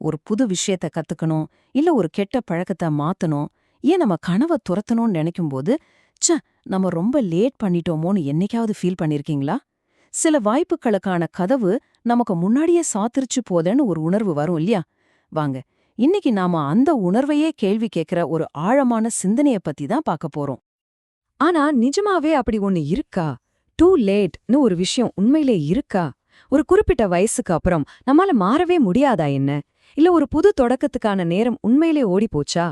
ஒரு புது விஷயத்த கத்துக்கணும் இல்ல ஒரு கெட்ட பழக்கத்தை மாத்தணும் ஏன் நம்ம கனவை துரத்தணும்னு நினைக்கும்போது ச்ச நம்ம ரொம்ப லேட் பண்ணிட்டோமோன்னு என்னைக்காவது ஃபீல் பண்ணிருக்கீங்களா? சில வாய்ப்புகளுக்கான கதவு நமக்கு முன்னாடியே சாத்திருச்சு போதேன்னு ஒரு உணர்வு வரும் இல்லையா? வாங்க இன்னைக்கு நாம அந்த உணர்வையே கேள்வி கேட்கிற ஒரு ஆழமான சிந்தனைய பத்தி தான் பார்க்க போறோம். ஆனா நிஜமாவே அப்படி ஒன்னு இருக்கா? டூ லேட்னு ஒரு விஷயம் உண்மையிலே இருக்கா? ஒரு குறிப்பிட்ட வயசுக்கு அப்புறம் நம்மால மாறவே முடியாதா என்ன? இல்ல ஒரு புது தொடக்கத்துக்கான நேரம் உண்மையிலே ஓடி போச்சா?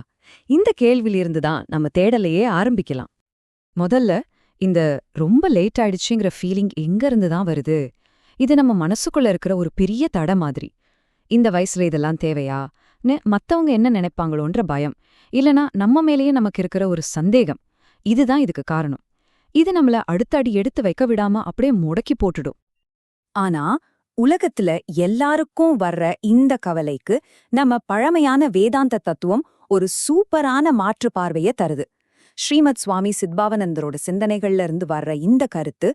இந்த கேள்வியிலிருந்து தான் நம்ம தேடலையே ஆரம்பிக்கலாம். முதல்ல இந்த ரொம்ப லேட் ஆயிடுச்சுங்கிற ஃபீலிங் எங்க இருந்து தான் வருது? இது நம்ம மனசுக்குள்ள இருக்கிற ஒரு பெரிய தடை மாதிரி. இந்த வயசுல இதெல்லாம் தேவையா? மத்தவங்க என்ன நினைப்பாங்களோன்ற பயம். இல்லனா நம்ம மேலேயே நமக்கு இருக்கிற ஒரு சந்தேகம். இதுதான் இதுக்கு காரணம். இது நம்மள அடுத்த அடி எடுத்து வைக்க விடாம அப்படியே முடக்கி போட்டுடும். ஆனா உலகத்துல எல்லாருக்கும் வர்ற இந்த கவலைக்கு நம்ம பழமையான வேதாந்த தத்துவம் ஒரு சூப்பரான மாற்று பார்வைய தருது. ஸ்ரீமத் சுவாமி சித்பாவனந்தரோட சிந்தனைகள்ல இருந்து வர்ற இந்த கருத்து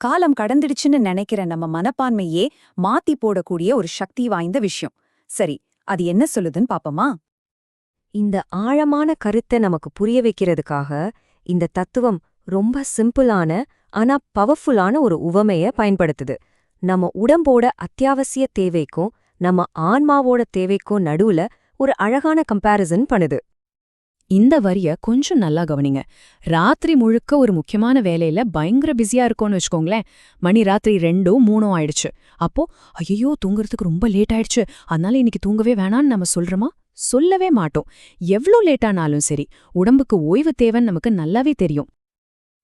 காலம் கடந்துடுச்சுன்னு நினைக்கிற நம்ம மனப்பான்மையே மாத்தி போடக்கூடிய ஒரு சக்தி வாய்ந்த விஷயம். சரி அது என்ன சொல்லுதுன்னு பாப்போமா? இந்த ஆழமான கருத்தை நமக்கு புரிய வைக்கிறதுக்காக இந்த தத்துவம் ரொம்ப சிம்பிளான ஆனா பவர்ஃபுல்லான ஒரு உவமைய பயன்படுத்துது. நம்ம உடம்போட அத்தியாவசிய தேவைக்கும் நம்ம ஆன்மாவோட தேவைக்கும் நடுவுல ஒரு அழகான கம்பேரிசன் பண்ணுது. இந்த வரிய கொஞ்சம் நல்லா கவனிங்க. ராத்திரி முழுக்க ஒரு முக்கியமான வேலையில பயங்கர பிஸியா இருக்கோம்னு வச்சுக்கோங்களேன். மணி ராத்திரி ரெண்டோ மூணோ ஆயிடுச்சு. அப்போ ஐயோ தூங்குறதுக்கு ரொம்ப லேட் ஆயிடுச்சு. அதனால இன்னைக்கு தூங்கவே வேணான்னு நம்ம சொல்றோமா? சொல்லவே மாட்டோம். எவ்ளோ லேட்டானாலும் சரி உடம்புக்கு ஓய்வு தேவைன்னு நமக்கு நல்லாவே தெரியும்.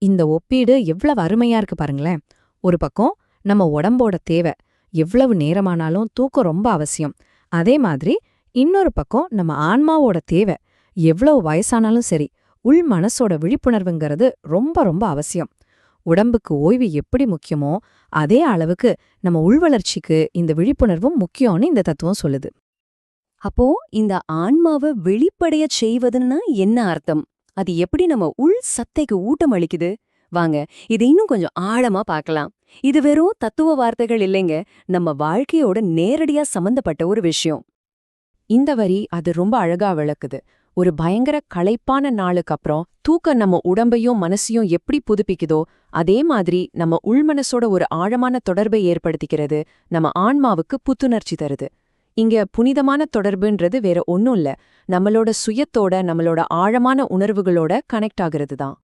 இந்த ஒப்பீடு எவ்வளவு அருமையா இருக்கு பாருங்களேன். ஒரு பக்கம் நம்ம உடம்போட தேவை. எவ்வளவு நேரமானாலும் தூக்கம் ரொம்ப அவசியம். அதே மாதிரி இன்னொரு பக்கம் நம்ம ஆன்மாவோட தேவை. எவ்வளவு வயசானாலும் சரி உள் மனசோட விழிப்புணர்வுங்கிறது ரொம்ப ரொம்ப அவசியம். உடம்புக்கு ஓய்வு எப்படி முக்கியமோ அதே அளவுக்கு நம்ம உள்வளர்ச்சிக்கு இந்த விழிப்புணர்வும் முக்கியம்னு இந்த தத்துவம் சொல்லுது. அப்போ இந்த ஆன்மாவை வெளிப்படைய செய்வதுன்னா என்ன அர்த்தம்? அது எப்படி நம்ம உள் சத்தைக்கு ஊட்டம் அளிக்குது வாங்க இதை இன்னும் கொஞ்சம் ஆழமா பார்க்கலாம். இது வெறும் தத்துவ வார்த்தைகள் இல்லைங்க நம்ம வாழ்க்கையோட நேரடியா சம்பந்தப்பட்ட ஒரு விஷயம். இந்த வரி அது ரொம்ப அழகா விளக்குது. ஒரு பயங்கர களைப்பான நாளுக்கு அப்புறம் தூக்கம் நம்ம உடம்பையும் மனசையும் எப்படி புதுப்பிக்குதோ அதே மாதிரி நம்ம உள்மனசோட ஒரு ஆழமான தொடர்பை ஏற்படுத்திக்கிறது நம்ம ஆன்மாவுக்கு புத்துணர்ச்சி தருது. இங்க புனிதமான தொடர்புன்றது வேற ஒன்னும் இல்ல நம்மளோட சுயத்தோட நம்மளோட ஆழமான உணர்வுகளோட கனெக்ட் ஆகிறது தான்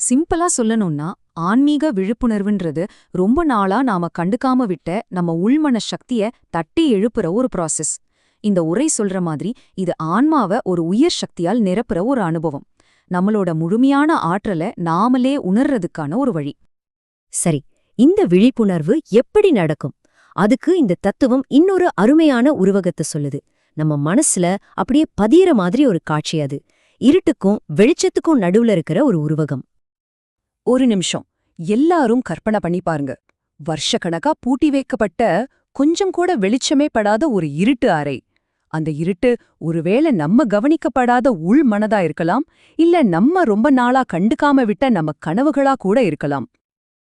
சிம்பிளா சொல்லணும்னா ஆன்மீக விழிப்புணர்வுன்றது ரொம்ப நாளா நாம கண்டுக்காம விட்ட நம்ம உள்மன சக்திய தட்டி எழுப்புற ஒரு ப்ராசஸ் இந்த உரை சொல்ற மாதிரி இது ஆன்மாவ ஒரு உயர் சக்தியால் நிரப்புற ஒரு அனுபவம். நம்மளோட முழுமையான ஆற்றலை நாமளே உணர்றதுக்கான ஒரு வழி. சரி இந்த விழிப்புணர்வு எப்படி நடக்கும்? அதுக்கு இந்த தத்துவம் இன்னொரு அருமையான உருவகத்தை சொல்லுது. நம்ம மனசுல அப்படியே பதியற மாதிரி ஒரு காட்சி அது. இருட்டுக்கும் வெளிச்சத்துக்கும் நடுவுல இருக்கிற ஒரு உருவகம். ஒரு நிமிஷம். எல்லாரும் கற்பனை பண்ணி பாருங்க. வருஷக்கணக்கா பூட்டி வைக்கப்பட்ட கொஞ்சம் கூட வெளிச்சமே படாத ஒரு இருட்டு அறை. அந்த இருட்டு ஒருவேளை நம்ம கவனிக்கப்படாத உள் மனதா இருக்கலாம் இல்ல நம்ம ரொம்ப நாளா கண்டுக்காம விட்ட நம்ம கனவுகளா கூட இருக்கலாம்.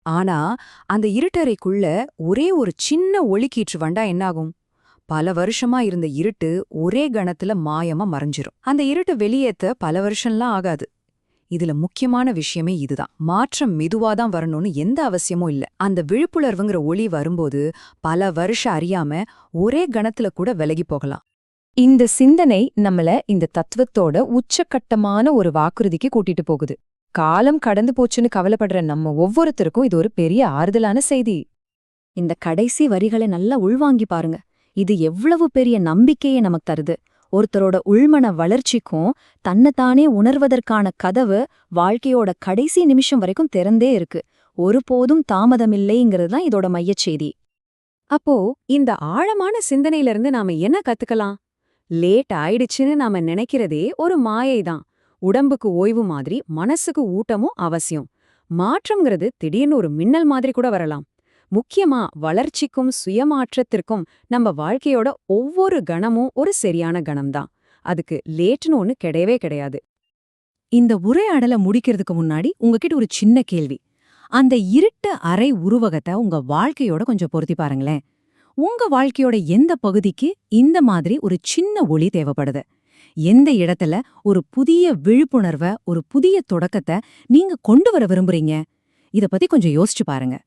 ஆனா அந்த இருட்டறைக்குள்ள ஒரே ஒரு சின்ன ஒளிக்கீற்று வண்டா என்னாகும்? பல வருஷமா இருந்த இருட்டு ஒரே கணத்துல மாயமா மறைஞ்சிரும். அந்த இருட்டு வெளியேத்த பல வருஷம்லாம் ஆகாது. இதுல முக்கியமான விஷயமே இதுதான். மாற்றம் மெதுவாதான் வரணும்னு எந்த அவசியமும் இல்ல. அந்த விழிப்புணர்வுங்கிற ஒளி வரும்போது பல வருஷம் அறியாம ஒரே கணத்துல கூட விலகி போகலாம். இந்த சிந்தனை நம்மள இந்த தத்துவத்தோட உச்சக்கட்டமான ஒரு வாக்குறுதிக்கு கூட்டிட்டு போகுது. காலம் கடந்து போச்சுன்னு கவலைப்படுற நம்ம ஒவ்வொருத்தருக்கும் இது ஒரு பெரிய ஆறுதலான செய்தி. இந்த கடைசி வரிகளை நல்லா உள்வாங்கி பாருங்க. இது எவ்வளவு பெரிய நம்பிக்கையை நமக்கு தருது. ஒருத்தரோட உள்மன வளர்ச்சிக்கும் தன்னைத்தானே உணர்வதற்கான கதவு வாழ்க்கையோட கடைசி நிமிஷம் வரைக்கும் திறந்தே இருக்கு. ஒருபோதும் தாமதமில்லைங்கிறது தான் இதோட மையச்செய்தி அப்போ இந்த ஆழமான சிந்தனையிலிருந்து நாம என்ன கத்துக்கலாம்? லேட் ஆயிடுச்சுன்னு நாம நினைக்கிறதே ஒரு மாயை தான் உடம்புக்கு ஓய்வு மாதிரி மனசுக்கு ஊட்டமும் அவசியம். மாற்றம்ங்கிறது திடீர்னு ஒரு மின்னல் மாதிரி கூட வரலாம். முக்கியமா வளர்ச்சிக்கும் சுயமாற்றத்திற்கும் நம்ம வாழ்க்கையோட ஒவ்வொரு கணமும் ஒரு சரியான கணம்தான். அதுக்கு லேட்னு ஒன்று கிடையவே கிடையாது. இந்த உரையாடலை முடிக்கிறதுக்கு முன்னாடி உங்ககிட்ட ஒரு சின்ன கேள்வி. அந்த இருட்டு அறை உருவகத்தை உங்க வாழ்க்கையோட கொஞ்சம் பொருத்தி பாருங்களேன். உங்க வாழ்க்கையோட எந்த பகுதிக்கு இந்த மாதிரி ஒரு சின்ன ஒளி தேவைப்படுது? எந்த இடத்துல ஒரு புதிய விழிப்புணர்வை ஒரு புதிய தொடக்கத்தை நீங்க கொண்டு வர விரும்புறீங்க? இத பத்தி கொஞ்சம் யோசிச்சு பாருங்க.